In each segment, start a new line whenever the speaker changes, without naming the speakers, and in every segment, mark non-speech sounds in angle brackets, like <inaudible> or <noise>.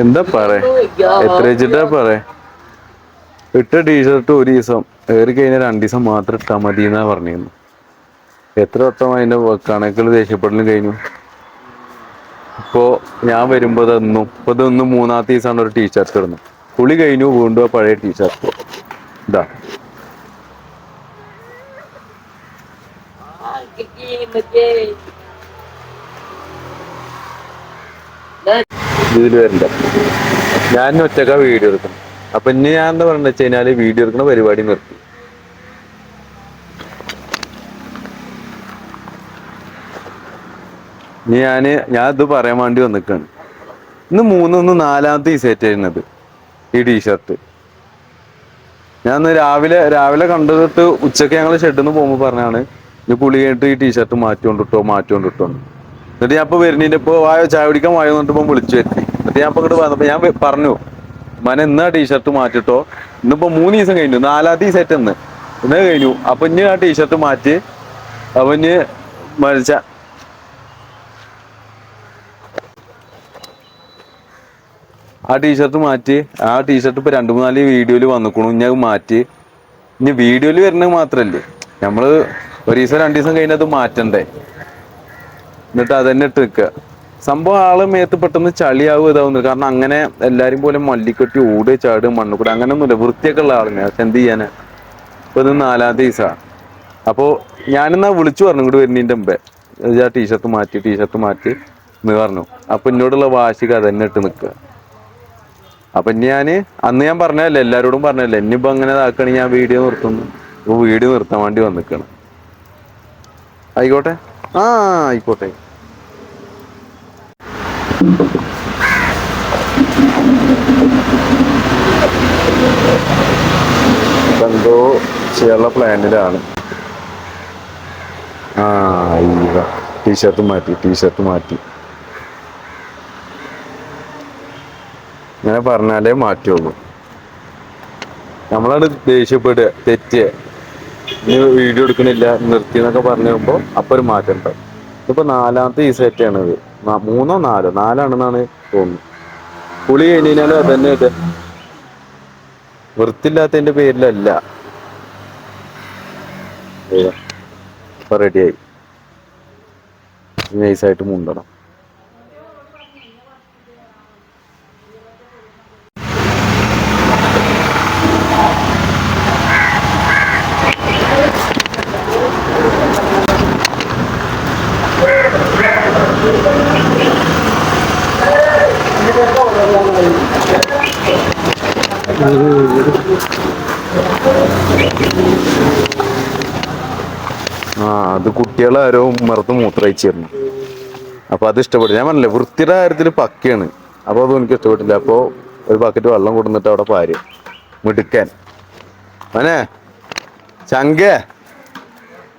എന്താ പറ എത്ര വെച്ചിട്ടാ പറ ഇട്ട ടീഷർട്ട് ഒരു ദിവസം ഏറി കഴിഞ്ഞാൽ രണ്ടു ദിവസം മാത്രം ഇട്ടാ മതി എന്നാ പറഞ്ഞിരുന്നു. എത്ര വട്ടം അതിന്റെ കണക്കുകൾ ദേഷ്യപ്പെടലും കഴിഞ്ഞു. ഇപ്പോ ഞാൻ വരുമ്പോ അതൊന്നും ഇപ്പൊ ഇതൊന്നും മൂന്നാമത്തെ ദിവസമാണ് ഒരു ടീഷർട്ട് ഇടുന്നു കുളി കഴിഞ്ഞു വീണ്ടും ആ പഴയ ടീഷർട്ട് ഇതാ. ഇതിൽ വരണ്ട. ഞാൻ ഒറ്റക്ക വീഡിയോ എടുക്കണം. അപ്പൊ ഇനി ഞാൻ എന്താ പറയുന്നത് വെച്ച് കഴിഞ്ഞാൽ വീഡിയോ എടുക്കുന്ന പരിപാടി നിർത്തി. ഇനി ഞാൻ ഞാൻ ഇത് പറയാൻ വേണ്ടി വന്നിക്കാണ്. ഇന്ന് മൂന്നൊന്ന് നാലാമത്തെ ഈ സെറ്റ് ചെയ്യുന്നത് ഈ ടീഷർട്ട് ഞാൻ ഇന്ന് രാവിലെ രാവിലെ കണ്ടിട്ട് ഉച്ചയ്ക്ക് ഞങ്ങൾ ഷെഡിൽ നിന്ന് പോകുമ്പോൾ പറഞ്ഞാണ് ഇനി കുളി കഴിഞ്ഞിട്ട് ഈ ടീഷർട്ട് മാറ്റിക്കൊണ്ടിട്ടോ മാറ്റിക്കൊണ്ടിട്ടോ എന്നിട്ട് ഞാൻ ഇപ്പൊ വരുന്നതിന്റെ ഇപ്പൊ വായോ ചായ കുടിക്കാൻ വായോ എന്നിട്ട് ഇപ്പം വിളിച്ചു വരുത്തി എന്നിട്ട് ഞാൻ ഇപ്പൊ ഇങ്ങോട്ട് വന്നപ്പോ ഞാൻ പറഞ്ഞു മന എന്നാ ടീഷർട്ട് മാറ്റിട്ടോ. ഇന്നിപ്പോ മൂന്ന് ദിവസം കഴിഞ്ഞു. നാലാം ഈ സെറ്റ് ഇന്ന്. ഇന്ന് കഴിഞ്ഞു. അപ്പൊ ഇനി ആ ടീഷർട്ട് മാറ്റി. അപ്പൊ ഇനി മരിച്ച ആ ടീഷർട്ട് മാറ്റി. ആ ടീഷർട്ട് ഇപ്പൊ രണ്ടു മൂന്നാൽ വീഡിയോയിൽ വന്നിക്കണു. അത് മാറ്റി. ഇനി വീഡിയോയിൽ വരുന്നത് മാത്രല്ലേ. നമ്മൾ ഒരു ദിവസം രണ്ടു ദിവസം കഴിഞ്ഞത് മാറ്റണ്ടേ. എന്നിട്ട് അതന്നെ ഇട്ട് നിൽക്കുക സംഭവം ആൾ മേത്ത് പെട്ടെന്ന് ചളിയാവും ഇതാവുന്നു കാരണം അങ്ങനെ എല്ലാരും പോലെ മല്ലിക്കെട്ടി ഓട് ചാട് മണ്ണുകൂടെ അങ്ങനെ ഒന്നുമില്ല വൃത്തിയൊക്കെ ഉള്ള ആളിനെ പക്ഷെ എന്ത് ചെയ്യാന്? ഇപ്പൊ ഇത് നാലാം ദിവസമാണ് അപ്പോ ഞാനെന്നാ വിളിച്ചു പറഞ്ഞു ഇങ്ങോട്ട് വരുന്നതിന്റെ മുമ്പേ. ആ ടീഷർട്ട് മാറ്റി ടീഷർട്ട് മാറ്റി എന്ന് പറഞ്ഞു. അപ്പൊ എന്നോടുള്ള വാശിക്ക് അതന്നെ ഇട്ട് നിൽക്കുക. അപ്പൊ ഞാൻ അന്ന് ഞാൻ പറഞ്ഞല്ലേ എല്ലാരോടും പറഞ്ഞല്ലേ ഇനിയിപ്പോ അങ്ങനെ ഇതാക്കണെങ്കിൽ ഞാൻ വീഡിയോ നിർത്തുന്നു. ഇപ്പൊ വീഡിയോ നിർത്താൻ വേണ്ടി വന്നിക്കണം ആയിക്കോട്ടെ? ആ ആയിക്കോട്ടെ. എന്തോ ചെയ്യാനുള്ള പ്ലാനിലാണ്. ആ ടീഷർട്ട് മാറ്റി ടീഷർട്ട് മാറ്റി. ഇങ്ങനെ പറഞ്ഞാലേ മാറ്റുള്ളൂ. നമ്മളാണ് ദേഷ്യപ്പെടുക തെറ്റ് ഇനി വീഡിയോ എടുക്കണില്ല നിർത്തി എന്നൊക്കെ പറഞ്ഞു കഴിയുമ്പോൾ അപ്പൊ ഒരു മാറ്റം ഉണ്ടാവും. നാലാമത്തെ ഈ സെറ്റാണ് ഇത് മൂന്നോ നാലോ? നാലാണെന്നാണ് തോന്നുന്നത് കുളി കഴിഞ്ഞാലും അതന്നെ ഇത്. വൃത്തില്ലാത്തതിന്റെ പേരിലല്ല. റെഡിയായി നൈസായിട്ട് മുണ്ടണം. ആ അത് കുട്ടികളാരോ ഉമ്മറത്ത് മൂത്രയിച്ചിരുന്നു അപ്പൊ അത് ഇഷ്ടപ്പെട്ടു. ഞാൻ പറഞ്ഞില്ലേ വൃത്തിയുടെ കാര്യത്തിൽ പക്കയാണ്. അപ്പൊ അതും എനിക്ക് ഇഷ്ടപ്പെട്ടില്ല. അപ്പൊ ഒരു ബക്കറ്റ് വെള്ളം കൊടുന്നിട്ട് അവിടെ പാര്. മിടുക്കാൻ. മനെ ചങ്കേ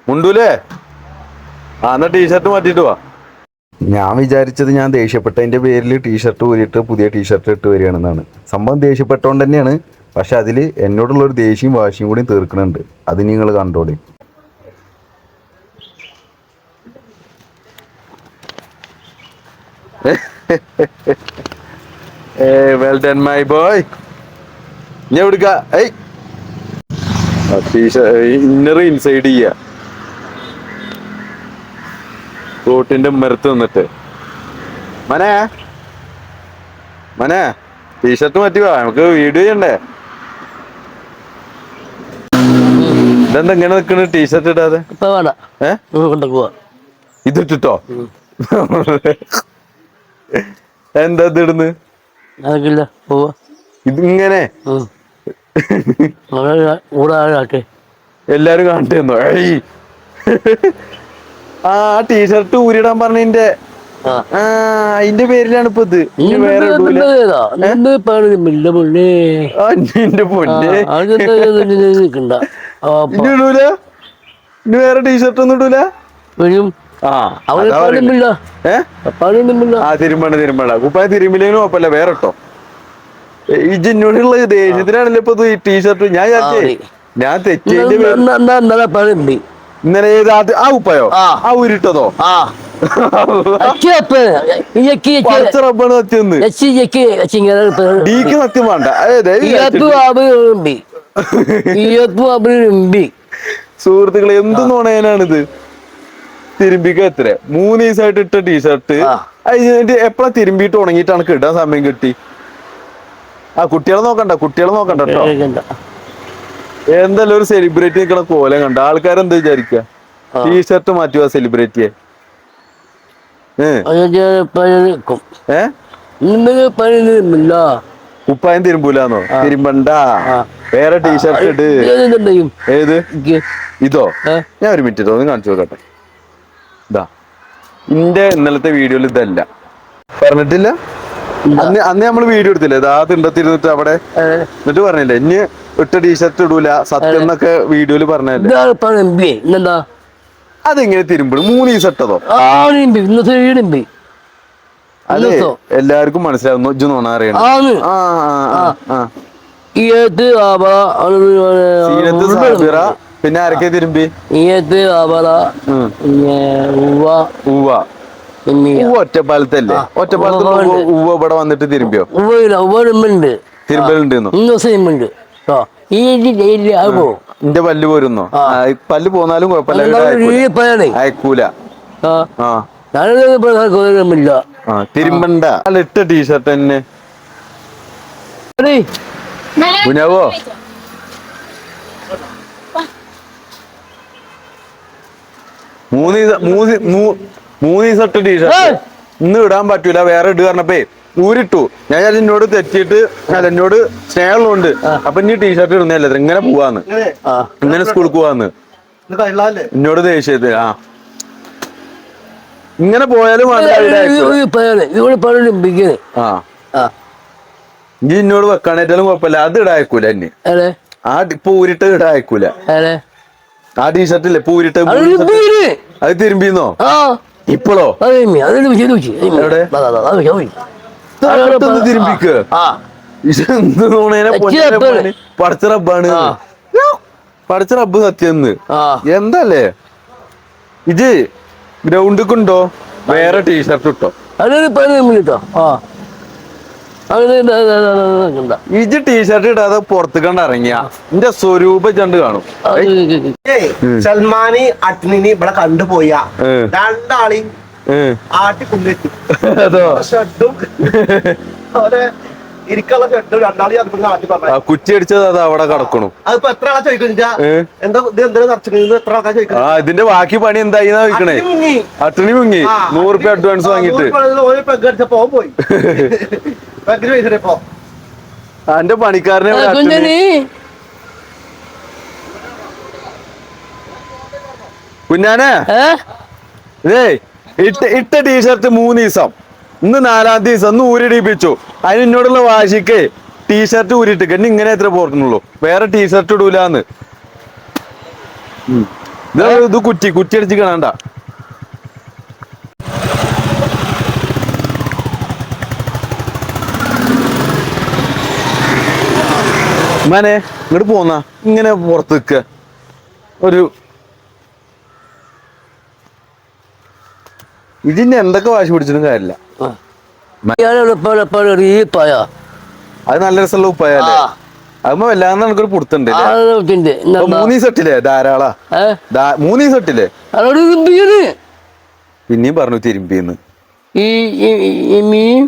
മുണ്ടൂലേ? ആ എന്നാ ടീഷർട്ട് മാറ്റിട്ട് വാ. ഞാൻ വിചാരിച്ചത് ഞാൻ ദേഷ്യപ്പെട്ടതിന്റെ പേരിൽ ടീഷർട്ട് ഊരിയിട്ട് പുതിയ ടീഷർട്ട് ഇട്ട് വരികയാണെന്നാണ്. സംഭവം ദേഷ്യപ്പെട്ടോണ്ട് തന്നെയാണ്. പക്ഷെ അതിൽ എന്നോടുള്ള ഒരു ദേഷ്യവും വാശിയും കൂടി തീർക്കുന്നുണ്ട് അത് നിങ്ങൾ കണ്ടോളി. വെൽ ഡൺ മൈ ബോയ് ഞാൻ എവിടുക്ക? ഏയ്. ഇന്നർ ഇൻസൈഡ് ചെയ്യ. റോട്ടിന്റെ മരത്ത് നിന്നിട്ട്. മനെ. മനെ ടീഷർട്ട് മാറ്റി വാ നമുക്ക് വീഡിയോ ചെയ്യണ്ടേ? ഇതെന്താ ഇങ്ങനെ നിക്കണ്? ടീഷർട്ട് ഇടാതെ?
ഇപ്പൊ <laughs> വേണ്ട
ഏ
കൊണ്ട് പോവാ
ഇതിട്ടിട്ടോ എന്താ ഇത് ഇടുന്ന്?
പോവാ.
ഇതിങ്ങനെ? എല്ലാരും കാണട്ടെന്നോ ഏയ്. ആ ടീഷർട്ട് ഊരിടാൻ പറഞ്ഞതിന്റെ
ആ.
അതിന്റെ പേരിലാണ് ഇപ്പൊ ഇത്. വേറെ പൊന്നെ. ഇനി ഇടൂല? ഇനി വേറെ ടീഷർട്ട് ഒന്നും ഇടൂല?
വരും.
ആ.
അവന്
അതാ പറയുന്നെ.
പണിയുമില്ല
ഏ? ആ തിരുമ്പണ തിരുമ്പണ കുപ്പായ തിരുമ്പില്ലേനും കുഴപ്പമില്ല വേറെ ഇട്ടോ ഈ ജിന്നോടുള്ള ദേഷ്യത്തിനാണല്ലോ ഇപ്പൊ ഈ ടീഷർട്ട്. ഞാൻ ഞാൻ തെറ്റി
ഇന്നലെ
ആ കുപ്പായോ?
ആ. ഉരുട്ടതോ?
ഡീക്ക് സത്യം വേണ്ട. സുഹൃത്തുക്കളെ എന്ത് നുണയനാണിത്? തിരുമ്പിക്ക എത്ര മൂന്ന് ദിവസമായിട്ട് ഇട്ട ടീഷർട്ട്. അതിന് എപ്പോഴാ തിരുമ്പിയിട്ട് ഉണങ്ങിയിട്ടാണ് കിട്ടാൻ സമയം കിട്ടി? ആ കുട്ടികളെ നോക്കണ്ട കുട്ടികളെ നോക്കണ്ട കേട്ടോ എന്തായാലും ഒരു സെലിബ്രിറ്റി നിൽക്കണ കോലം കണ്ട. ആൾക്കാരെന്താ വിചാരിക്ക. ടീഷർട്ട് മാറ്റുക
ഇന്നലെ പണിയുന്നില്ല
കുപ്പായം തിരുമ്പൂലാന്നോ? തിരുമ്പണ്ട. വേറെ ടീഷർട്ട് ഇട്. ഏത്? ഇതോ? ഞാൻ ഒരു മിനിറ്റ് തോന്നി കാണിച്ചു നോക്കട്ടെ ഇതാ ഇന്റെ ഇന്നലത്തെ വീഡിയോയിൽ ഇതല്ല. പറഞ്ഞിട്ടില്ല? അന്ന് അന്ന് നമ്മൾ വീഡിയോ എടുത്തില്ലേ? ഇതാ തിണ്ടത്തിരുന്നിട്ട് അവിടെ എന്നിട്ട് പറഞ്ഞില്ലേ? ഇനി ഇട്ട ടീഷർട്ട് ഇടൂല. സത്യം എന്നൊക്കെ വീഡിയോയിൽ പറഞ്ഞല്ലേ അതെങ്ങനെ തിരുമ്പിടും. മൂന്ന്
ഈടുമ്പി
അതെ? എല്ലാവർക്കും മനസ്സിലാവുന്നു. ഇജ്ജ് നോണ അറിയണം. ആ ആ, ആ, ആ. സീനത്ത് സാബിറ പിന്നെ ആരൊക്കെ തിരുമ്പി?
ഈയത്ത് ആബല
ഉം.
പിന്നെ ഉവ്വ.
ഉവ്വ.
പിന്നെ
ഉവ്വ ഒറ്റപ്പാലത്തല്ലേ. ഒറ്റപ്പാലത്ത്
ഉവ്വ
ഇവിടെ വന്നിട്ട് തിരുമ്പിയോ?
ഉവ്വയില്ല ഈ ഡെയിലി ആകോ
എന്റെ പല്ല് പോരുന്നോ? പല്ല് പോന്നാലും കുഴപ്പമില്ല അയക്കൂല. തിരുമ്പണ്ട. ഇട്ട ടീഷർട്ട് തന്നെ. കുഞ്ഞാവോ? മൂന്ന് ദിവസം മൂന്ന് മൂ- മൂന്ന് ദിവസം ഇട്ട ടീഷർട്ട് ഇന്ന് ഇടാൻ പറ്റൂല വേറെ ഇട്ട് പറഞ്ഞപ്പേ ഊരിട്ടു. ഞാൻ ഞാൻ എന്നോട് തെറ്റിയിട്ട് അല്ല എന്നോട് സ്നേഹമുണ്ട് അപ്പൊ ഇനി ടീഷർട്ട് ഇടുന്നല്ലേ ഇങ്ങനെ പോവാന്ന്. ഇങ്ങനെ സ്കൂളിൽ പോവാന്ന്. എന്നോട് ദേഷ്യത്തെ ആ. ഇങ്ങനെ പോയാലും ഇനി എന്നോട് വെക്കാണേറ്റാലും കുഴപ്പമില്ല. അത് ഇടായക്കൂല എന്നെ ആ ഇപ്പൊ ഊരിട്ട് ഇടായക്കൂല ആ ടീഷർട്ടില്ലേ പൂരിട്ട്
അത്
അത് തിരുമ്പിന്നോ? ഇപ്പോഴോ?
അത് അത് അത്? അത്
തിരുമ്പിക്ക.
റബ്ബാണ്.
പടച്ച റബ്ബാണ്. പടച്ച റബ്ബ് സത്യം
ആ.
എന്തല്ലേ? ഇത് ഗ്രൗണ്ടിക്കുണ്ടോ? വേറെ ടീഷർട്ട് ഇട്ടോ?
അതൊരു പണിമിട്ടോ ആ അങ്ങനെ കണ്ട
ഇജ് ടീഷർട്ട് ഇടാതെ പുറത്ത് കണ്ട്. ഇറങ്ങിയ എന്റെ സ്വരൂപ ചണ്ട് കാണും.
സൽമാനി അട്നിന് ഇവിടെ കണ്ടുപോയ. രണ്ടാളി
ആട്ടിക്കുണ്ടെത്തി
ആട്ടി കൊണ്ടെത്തി അവരെ ഇരിക്കാനുള്ള ഷെഡും രണ്ടാളി അതുപോലെ ആട്ടി
ആ
പറഞ്ഞു.
കുച്ചി അടിച്ചത് അത് അവിടെ കിടക്കണു.
അതിപ്പോ എത്ര ആളാ എന്താ ഇത് എന്തിനാ നിറച്ചിരിക്കുന്നത്? എത്ര ആൾക്കാർ
ആ ഇതിന്റെ ബാക്കി പണി എന്തായി ചോദിക്കണേ. അട്ടണി മുങ്ങി. നൂറ് റുപ്യ അഡ്വാൻസ് വാങ്ങിട്ട്
ഒരു പെഗ് അടിച്ചപ്പോ അവൻ പോയി. <laughs> പെഗിന് പൈസ ഇപ്പോ.
എന്റെ പണിക്കാരനെ
കുഞ്ഞാനേ
കുഞ്ഞാനെ.
ഏ?
ഇട്ട ഇട്ട ടീഷർട്ട് മൂന്ന് ദിവസം. ഇന്ന് നാലാം ദിവസം ഒന്ന് ഊരിടിപ്പിച്ചു. അതിന് എന്നോടുള്ള വാശിക്ക് ടീഷർട്ട് ഊരിട്ട് ഇനി ഇങ്ങനെ എത്ര പോർട്ടുള്ളൂ വേറെ ടീഷർട്ട് ഇടൂലെന്ന്. ഇത് ഇത് കുറ്റി. കുറ്റി അടിച്ച് കാണണ്ട. മനെ ഇങ്ങോട്ട് പോന്ന. ഇങ്ങനെ പുറത്ത് നിക്ക. ഒരു ഇതിന് എന്തൊക്കെ വാശി പിടിച്ചിട്ടും കാര്യമില്ല.
ഞാനെപ്പോഴെപ്പോഴും
അത് നല്ല രസമുള്ള ഉപ്പായല്ലേ
ആ.
അതുമ്പോ വല്ലാന്ന് എനിക്കൊരു പുടുത്തുണ്ട് മൂന്ന് ദിവസം ഇട്ടില്ലേ ധാരാളാ മൂന്ന്
ഇമ്പിക്കണ്
പിന്നെയും പറഞ്ഞു തിരുമ്പിന്ന്
ഈ മീൻ?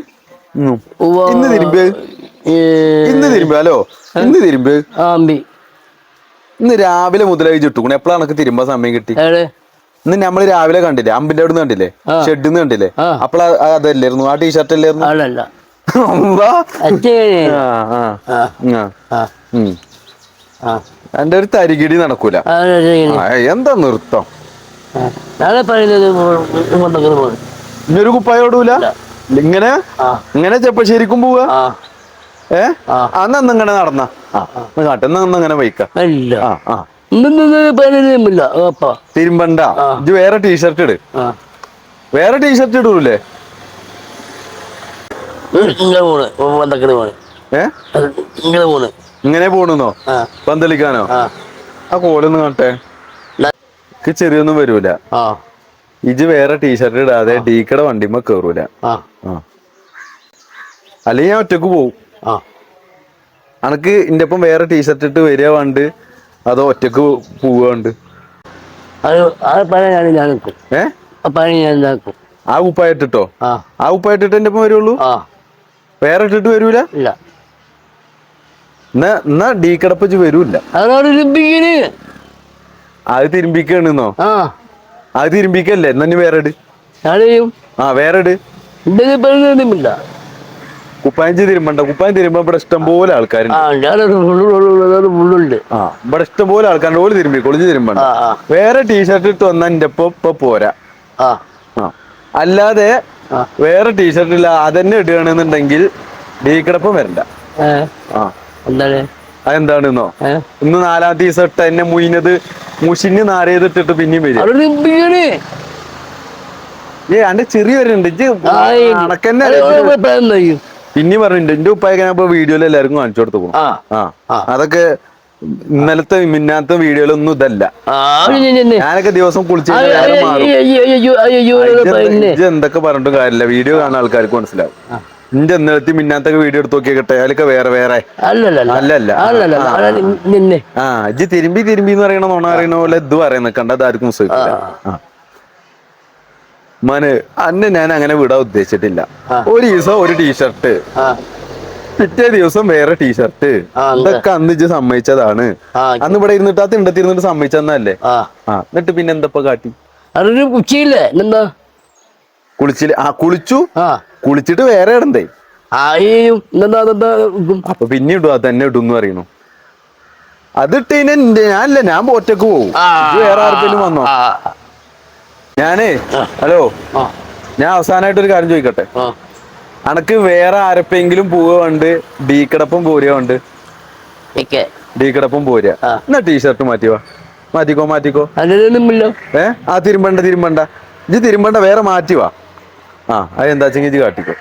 ഇന്ന് തിരുമ്പ്? ഇന്ന് തിരുമ്പ് ഹലോ? ഇന്ന് തിരുമ്പ്? ഇന്ന് രാവിലെ മുതലായി ചുട്ടുക്കണം. എപ്പോഴാണ് തിരുമ്പാൻ സമയം കിട്ടി? ഇന്ന് നമ്മൾ രാവിലെ കണ്ടില്ലേ? അമ്പിന്റെ അവിടെ നിന്ന് കണ്ടില്ലേ?
ആ.
ഷെഡിൽ നിന്ന് കണ്ടില്ലേ?
ആ.
അപ്പോൾ അതല്ലായിരുന്നു? ആ ടീഷർട്ട് അല്ലായിരുന്നു?
അല്ലല്ല.
ആ, ആ,
ആ.
ആ.
ആ.
എന്റെ ഒരു തരികിടി നടക്കൂല. എന്താ നൃത്തം? ഒരു കുപ്പായ ഓടൂല ഇങ്ങനെ? ഇങ്ങനെ ചെപ്പശ്ശേരിക്കും പോവുക
ആ.
ഏ?
ആ.
അന്ന് ഇങ്ങനെ നടന്ന? കാട്ടെന്ന് ഇങ്ങനെ വയ്ക്ക തിരുമ്പണ്ട. ഇത് വേറെ ടീഷർട്ട് ഇട്. വേറെ ടീഷർട്ട് ഇടൂല്ലേ
ഇങ്ങനെ
പോണെന്നോ? പന്തളിക്കാനോ
ആ.
കോലൊന്നും കാണട്ടെ എനിക്ക് ചെറിയൊന്നും വരൂല. ഇജ് വേറെ ടീഷർട്ട് ഇടാതെ ഡീക്കടെ വണ്ടിമ്മ കേറൂല. അല്ലെങ്കിൽ ഞാൻ ഒറ്റയ്ക്ക് പോവും. അനക്ക് ഇന്റെ ഒപ്പം വേറെ ടീഷർട്ട് ഇട്ട് വരിക വേണ്ട. അതോ ഒറ്റയ്ക്ക് പോവുകയുണ്ട്
അത് ആ പഴയ ഞാൻ ഞാൻ നിൽക്കും
ഏ?
ആ പഴയ ഞാൻ
ആ
ആ.
ആ എന്റെ ഒപ്പം വരുള്ളൂ?
ആ.
വേറെ ഇട്ടിട്ട് വരൂല?
ഇല്ല.
എന്നാ എന്നാ ഡീ കിടപ്പിച്ച് വരൂല്ല അത് തിരുമ്പിക്കണെന്നോ?
ആ.
അത് തിരുമ്പിക്കല്ലേ? എന്നാ ഇനി വേറെ ഇട്
ഞാൻ ചെയ്യും
ആ വേറെ ഇട് കുപ്പായഞ്ച് തിരുമ്പണ്ട. കുപ്പായം തിരുമ്പോ ഇവിടെ ഇഷ്ടംപോലെ ആൾക്കാരുണ്ട്.
ആ
ഇവിടെ ഇഷ്ടംപോലെ ആൾക്കാരുടെ ഓൽ തിരുമ്പി കൊളിച്ച് തിരുമ്പണ്ട. വേറെ ടീഷർട്ട് ഇട്ട് വന്നാ എന്റെ ഒപ്പം ഇപ്പൊ പോരാ.
ആ.
അല്ലാതെ വേറെ ടീഷർട്ട് ഇല്ല അതന്നെ ഇടുകയാണെന്നുണ്ടെങ്കിൽ ഡീ കിടപ്പം വരണ്ട ആ. അതെന്താണെന്നോ? ഇന്ന് നാലാം ദിവസം ഇട്ട എന്നെ മുയിനത് മുഷിഞ്ഞ് നാരയത് ഇട്ടിട്ട് പിന്നെയും വരും. ഏ അന്റെ ചെറിയ വരുന്നുണ്ട് ഇജ്ജ്? പിന്നെ പറഞ്ഞിട്ടുണ്ട് എന്റെ ഉപ്പായൊക്കെ ഞാൻ ഇപ്പൊ വീഡിയോയിൽ എല്ലാവർക്കും കാണിച്ചു കൊടുത്തു. അതൊക്കെ ഇന്നലത്തെ മിന്നാത്ത വീഡിയോയിലൊന്നും ഇതല്ല. ഞാനൊക്കെ ദിവസം കുളിച്ച് എന്തൊക്കെ പറഞ്ഞിട്ട് കാര്യമില്ല. വീഡിയോ കാണാൻ ആൾക്കാർക്ക് മനസ്സിലാവും. നിന്റെ ഇന്നലത്തെ മിന്നാത്തൊക്കെ വീഡിയോ എടുത്ത് നോക്കിയൊക്കെ അതിലൊക്കെ വേറെ വേറെ.
അല്ലല്ല.
ആ, ഇജ്ജ് തിരുമ്പി തിരുമ്പി എന്ന് പറയണ നോണ അറിയണ പോലെ ഇത് പറയുന്ന കണ്ടത് ആർക്കും സുഖം മന് അന്നെ ഞാൻ അങ്ങനെ വിടാൻ ഉദ്ദേശിച്ചിട്ടില്ല. ഒരു ദിവസം ഒരു ടീഷർട്ട് പിറ്റേ ദിവസം വേറെ ടീഷർട്ട്. ഇതൊക്കെ അന്ന് ഇജ്ജ് സമ്മതിച്ചതാണ്. അന്ന് ഇവിടെ ഇരുന്നിട്ട് ആ തിണ്ടത്തി ഇരുന്നിട്ട് സമ്മതിച്ചതന്നല്ലേ
ആ.
എന്നിട്ട് പിന്നെ എന്തപ്പോ കാട്ടി?
അതൊരു കുച്ചിയില്ലേ? എന്താ
കുളിച്ചിൽ ആ കുളിച്ചു. കുളിച്ചിട്ട് വേറെ ഇടണ്ടേ? അപ്പൊ പിന്നെ ഇടും അത് തന്നെ ഇടും എന്ന് പറയണു അതിട്ട് ഞാനല്ലേ ഞാനല്ല ഞാൻ ഒറ്റയ്ക്ക് പോകും വേറെ ആർക്കെങ്കിലും വന്നോ? ഞാനേ ഹലോ. ഞാൻ അവസാനമായിട്ട് ഒരു കാര്യം ചോദിക്കട്ടെ? അനക്ക് വേറെ ആരപ്പെങ്കിലും പോവുകയുണ്ട് ഡീ കിടപ്പം പോരുകയുണ്ട്
ഓക്കെ
ഡീ കിടപ്പം പോരുക. എന്നാ ടീഷർട്ട് മാറ്റിയോ മാറ്റിക്കോ മാറ്റിക്കോ. ഏ? ആ തിരുമ്പണ്ട തിരുമ്പണ്ട. ഇജ്ജ് തിരുമ്പണ്ട വേറെ മാറ്റിവാ ആ അത് എന്താ വെച്ചെങ്കിൽ ഇജ്ജ് കാട്ടിക്കോ.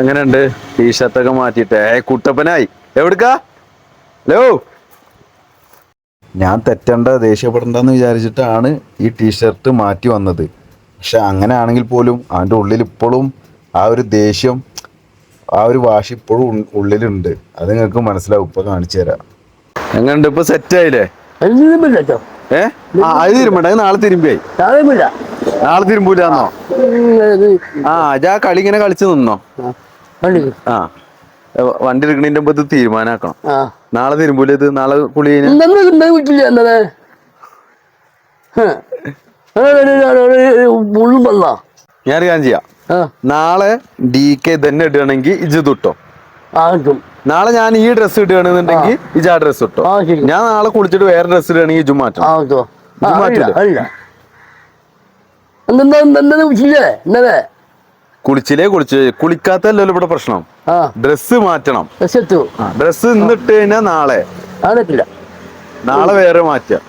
എങ്ങനെയുണ്ട്? ടീഷർട്ടൊക്കെ മാറ്റിയിട്ട്. ഏ കുട്ടപ്പനായി. എവിടുക്കാ? ഹലോ. ഞാൻ തെറ്റണ്ട ദേഷ്യപ്പെടണ്ടെന്ന് വിചാരിച്ചിട്ടാണ് ഈ ടീഷർട്ട് മാറ്റി വന്നത്. പക്ഷെ അങ്ങനെ ആണെങ്കിൽ പോലും അവന്റെ ഉള്ളിൽ ഇപ്പോഴും ആ ഒരു ദേഷ്യം ആ ഒരു വാശി ഇപ്പോഴും ഉള്ളിലുണ്ട്. അത് നിങ്ങൾക്ക് മനസ്സിലാവും. ഇപ്പൊ കാണിച്ചു തരാം. എങ്ങനെയുണ്ട് ഇപ്പൊ സെറ്റ് ആയില്ലേ?
കേട്ടോ
ഏ? ആ അത് തിരുമ്പണ്ട അത് നാളെ തിരുമ്പിയായി നാളെ തിരുമ്പൂലെന്നോ? ആ അജാ കളി ഇങ്ങനെ കളിച്ചു നിന്നോ? ആ വണ്ടി എടുക്കണതിന്റെ മുമ്പ് തീരുമാനാക്കണം.
ആ.
നാളെ തിരുമ്പൂല ഇത്? നാളെ കുളി
എന്താ വിട്ടില്ല മുള്ളും
ഞാൻ ഒരു കാര്യം ചെയ്യാം. നാളെ ഡി കെ തന്നെ ഇടുകയാണെങ്കിൽ ഇജ്
തുട്ടോ
നാളെ ഞാൻ ഈ ഡ്രസ് ഇടുകയാണെന്നുണ്ടെങ്കിൽ ഇജ് ആ ഡ്രസ് ഇട്ടോ. ഞാൻ നാളെ കുളിച്ചിട്ട് വേറെ ഡ്രസ് ഇടുകയാണെങ്കിൽ ഇജു മാറ്റോ.
ആ
മാറ്റില്ലേ? കുളിച്ചില്ലേ കുളിച്ച് കുളിക്കാത്തല്ലോ ഇവിടെ പ്രശ്നം?
ഡ്രസ്
ഡ്രസ്സ് മാറ്റണം. ഡ്രസ് ഇന്നിട്ട് കഴിഞ്ഞാൽ നാളെ. നാളെ വേറെ മാറ്റാം.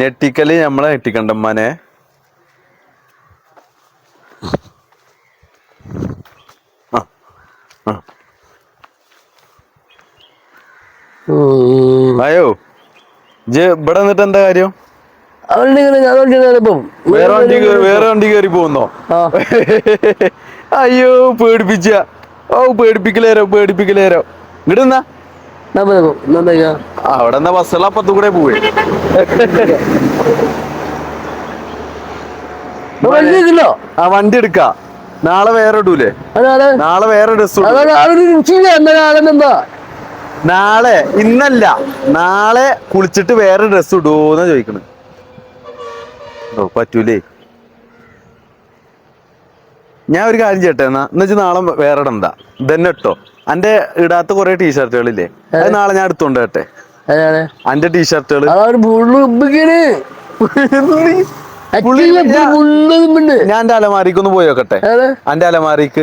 ഞെട്ടിക്കൽ നമ്മളെ ഞെട്ടിക്കണ്ടമ്മനെ. അയ്യോ ഇജ്ജ് ഇവിടെ എന്നിട്ട് എന്താ കാര്യം?
അവരുടെ
വേറെ വണ്ടി കേ- വേറെ വണ്ടി കയറി പോകുന്നോ? <laughs> അയ്യോ പേടിപ്പിച്ച. ഓ പേടിപ്പിക്കലേരോ പേടിപ്പിക്കലേരോ. ഇങ്ങോട്ട് എന്നാ അവിടെ എന്നാ ബസ്സുള്ള അപ്പത്തു കൂടെ
പോവേ.
ആ വണ്ടി എടുക്ക. നാളെ വേറെ ഇടൂലേ? നാളെ വേറെ ഡ്രസ് നാളെ ഇന്നല്ല. നാളെ കുളിച്ചിട്ട് വേറെ ഡ്രസ് ഇടൂന്ന് ചോദിക്കണ് ഓ പറ്റൂലേ. ഞാൻ ഒരു കാര്യം ചെയ്യട്ടെ എന്നാ. എന്നുവെച്ചാൽ നാളെ വേറെ ഇടണ്ട ഇതന്നെ ഇട്ടോ. അന്റെ ഇടാത്ത കുറെ ടീഷർട്ടുകളില്ലേ? അത് നാളെ ഞാൻ എടുത്തോണ്ട് കേട്ടെ
എന്റെ
അന്റെ ടീഷർട്ടുകൾ ഞാൻ എന്റെ അലമാരിക്ക് ഒന്ന് പോയി നോക്കട്ടെ. അന്റെ അലമാരിക്ക്.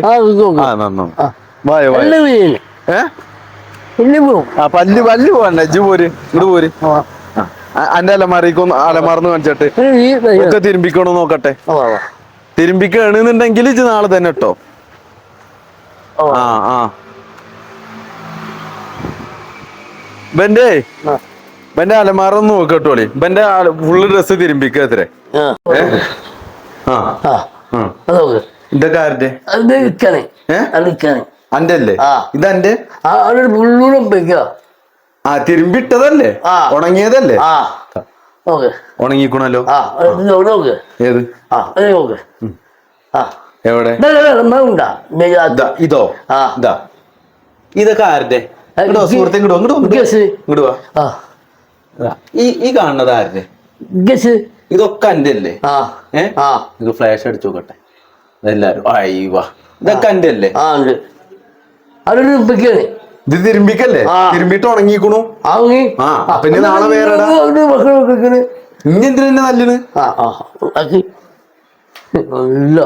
പല്ല് പല്ല് പോവണ്ട. ഇജ്ജ് പോര്. ഇങ്ങോട്ട് പോര്. അന്റെ അലമാരിക്ക് ഒന്ന് അലമാർന്ന് കാണിച്ചിട്ട്. ഒക്കെ തിരുമ്പിക്കണോ നോക്കട്ടെ. തിരുമ്പിക്കണെന്നുണ്ടെങ്കിൽ ഇത് നാളെ തന്നെ കേട്ടോ
ആ.
ആ. ബെന്റെ ബന്റെ
ആ.
ബന്റെ അലമാറ ഒന്ന് നോക്കട്ടോളി ബന്റെ ഫുള്ള് ഡ്രസ് തിരുമ്പിക്ക എത്ര. ഇതൊക്കെ ആരുടെ? അന്റെ അല്ലേ. ഇതെന്റെ
വെക്കുക
ആ തിരുമ്പിട്ടതല്ലേ. ഉണങ്ങിയതല്ലേ? ഉണങ്ങിക്കണല്ലോ? ഏത്? എവിടെ? ഇതാ ഇതോ. ഇതൊക്കെ ആരുടെ? സുഹൃത്തെ ഇങ്ങോട്ട് ഇങ്ങോട്ട്. ഈ ഈ കാണുന്നത് ആരുടെ? ഇതൊക്കെ എന്റെ അല്ലേ ഏഹ് ഫ്ലാഷ് അടിച്ചു നോക്കട്ടെ. എല്ലാരും അയ്യവാ ഇതൊക്കെ എന്റെ അല്ലേ
അവിടെ വെക്കണേ
ഇത് തിരുമ്പിക്കല്ലേ. തിരുമ്പിട്ട് ഉണങ്ങിക്കണു.
പിന്നെ
ആ, നാളെ വേറെ ഇനി എന്തിനാ നല്ലത്
ഇല്ല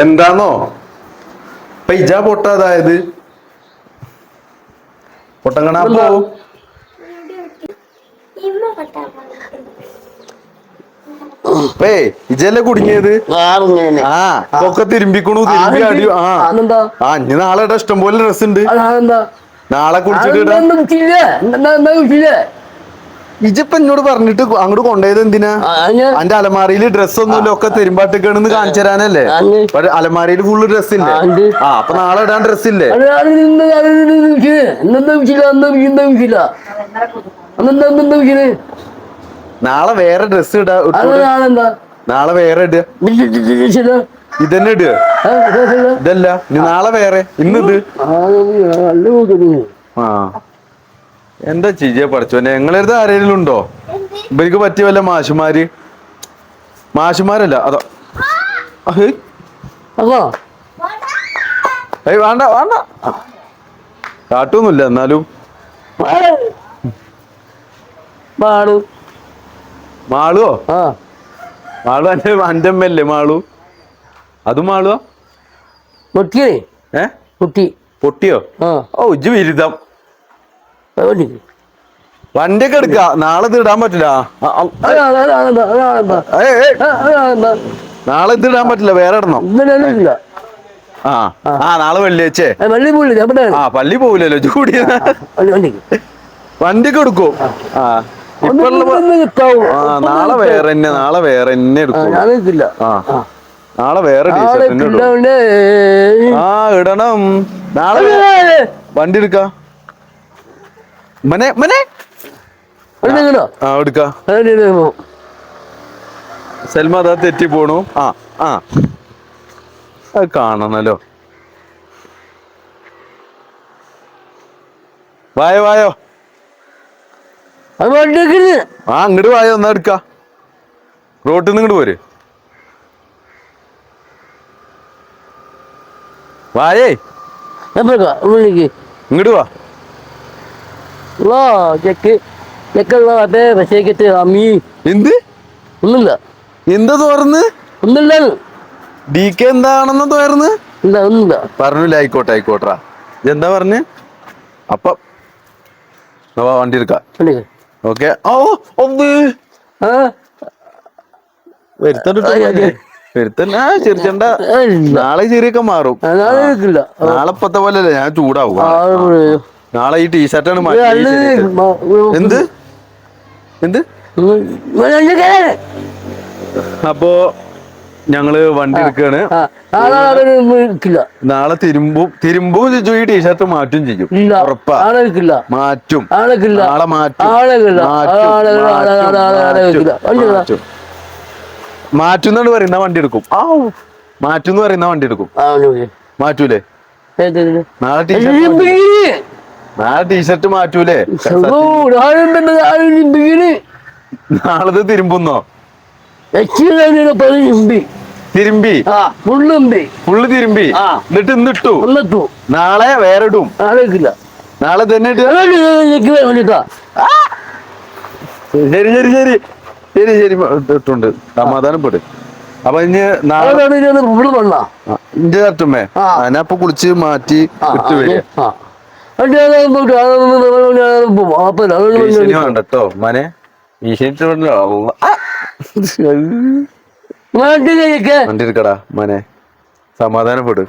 എന്താന്നോ? ഇപ്പൊ ഇജാ പൊട്ട അതായത്.
പൊട്ടങ്ങണ പട്ടാ
ഏ ഇജല്ലേ കുടുങ്ങിയത്? ആ ഒക്കെ തിരുമ്പിക്കണു തിരുമ്പി അടി ആ. ആ ഇനി നാളെ ഇഷ്ടം പോലെ ഡ്രസ് ഉണ്ട്. നാളെ കുളിച്ചിട്ട്
എന്താ
ഇജിപ്പ എന്നോട് പറഞ്ഞിട്ട് അങ്ങോട്ട് കൊണ്ടുപോയത് എന്തിനാ? അന്റെ അലമാരിയിൽ ഡ്രസ് ഒന്നുമില്ല ഒക്കെ തിരുമ്പാട്ടിക്കണെന്ന് കാണിച്ചു തരാനല്ലേ? അലമാരിയിൽ ഫുള്ള് ഡ്രസ് ഇല്ലേ?
ആ,
അപ്പൊ നാളെ ഇടാൻ ഡ്രസ് ഇല്ലേ?
എന്താ
നാളെ വേറെ ഡ്രസ് ഇടാ നാളെ വേറെ ഇടുക ഇതന്നെ ഇടുക ഇതല്ല നാളെ വേറെ. ഇന്നിത്. ആ എന്താ ചിജിയെ പഠിച്ചോനെ? നിങ്ങളടുത്ത് ആരെങ്കിലും ഉണ്ടോ? ഇവർക്ക് പറ്റിയ വല്ല മാഷുമാര്? മാഷുമാരല്ല അതോ.
അതോ?
ഏയ് വേണ്ട വേണ്ട. കാട്ടൊന്നുമില്ല എന്നാലും.
പാടു.
മാളുവോ
ആ
മാളു എന്റെ അമ്മയല്ലേ മാളു അതും മാളുവോ
പൊട്ടിയേ
ഏ
പൊട്ടി
പൊട്ടിയോ
ആ
ഓ ഇജ്ജ്
വണ്ടി
വണ്ടിയൊക്കെ എടുക്ക നാളെ ഇത് ഇടാൻ പറ്റില്ല നാളെ ഇത് ഇടാൻ പറ്റില്ല വേറെ ഇടണം ആ ആ നാളെ വെള്ളിയാഴ്ചേ
പോയില്ല എവിടെ
ആ പള്ളി പോവില്ലല്ലോ ചൂടിയ
വണ്ടി വണ്ടിക്ക്
എടുക്കും ആ നാളെ വേറെ തന്നെ നാളെ വേറെ തന്നെ എടുക്കും. ആ നാളെ വേറെ ഇടും. ആ ഇടണം. നാളെ വണ്ടി എടുക്ക. മനെ മനെ. ആ എടുക്ക. സൽമ അതാ തെറ്റി പോണു. ആ ആ. അത് കാണണല്ലോ. വായോ വായോ. ആ അങ്ങോട്ട് വായ ഒന്നാ എടുക്ക? റോട്ടിൽ നിന്ന് ഇങ്ങോട്ട് പോര്. വായേ. ഇങ്ങോട്ട് വാ
ലോ ചെക്ക്. ചെക്കുള്ള അതേ അമ്മി.
എന്ത്? തോർന്ന്? ഡി കെ എന്താണെന്ന് തോർന്ന്?
ഇല്ല
പറഞ്ഞില്ല ആയിക്കോട്ടെ ആയിക്കോട്ടെ. എന്താ പറഞ്ഞ്? അപ്പൊ. വണ്ടി എടുക്കാം. ഓക്കെ ഓ ഒന്ന്
ആ, ഇല്ല
നാളെ ചെറിയൊക്കെ മാറും
നാളെ
ഇപ്പത്തെ പോലെ അല്ലേ ഞാൻ ചൂടാവും. നാളെ ഈ ടീഷർട്ടാണ് എന്ത് എന്ത് അപ്പോ ഞങ്ങൾ വണ്ടി എടുക്കാണ്.
നാളെ
തിരുമ്പും തിരുമ്പും ചെയ്യും ഈ ടീഷർട്ട് മാറ്റും ചെയ്യും. ഉറപ്പാ. മാറ്റും.
നാളെ
മാറ്റും
നാളെ
മാറ്റും,
നാളെ നാളെ നാളെ
മാറ്റും,
നാളെ നാളെ നിൽക്കില്ല വണ്ടി ഇതാ.
മാറ്റും. മാറ്റും എന്നാണ് പറയുന്ന വണ്ടി എടുക്കും. ആ മാറ്റും എന്ന് പറയുന്ന വണ്ടി എടുക്കും. മാറ്റൂലേ? നാളെ ടീഷർട്ട് നാളെ ടീഷർട്ട് മാറ്റൂലേ? നാളത്തെ തിരുമ്പുന്നോ?
ഉമ്പി.
തിരുമ്പി.
ആ ഫുള്ള്
തിരുമ്പി. എന്നിട്ട് ഇന്നിട്ടു.
ഇന്നിട്ടു
നാളെ വേറെ ഇടും
നാളെ
നാളെ തന്നെ ശരി ശരി ശരി. ശരി ശരി. ഇട്ടുണ്ട്. സമാധാനപ്പെട് അപ്പൊ ഇനി നാളെ
നാളെ ഫുള്ള്
അതിനപ്പൊ ഇന്റെ. ഞാനപ്പൊ കുളിച്ച് മാറ്റി ഇട്ട് വരിക കേട്ടോ. മനെ വേണ്ട. വണ്ടി എടുക്കടാ മനെ സമാധാനപ്പെട്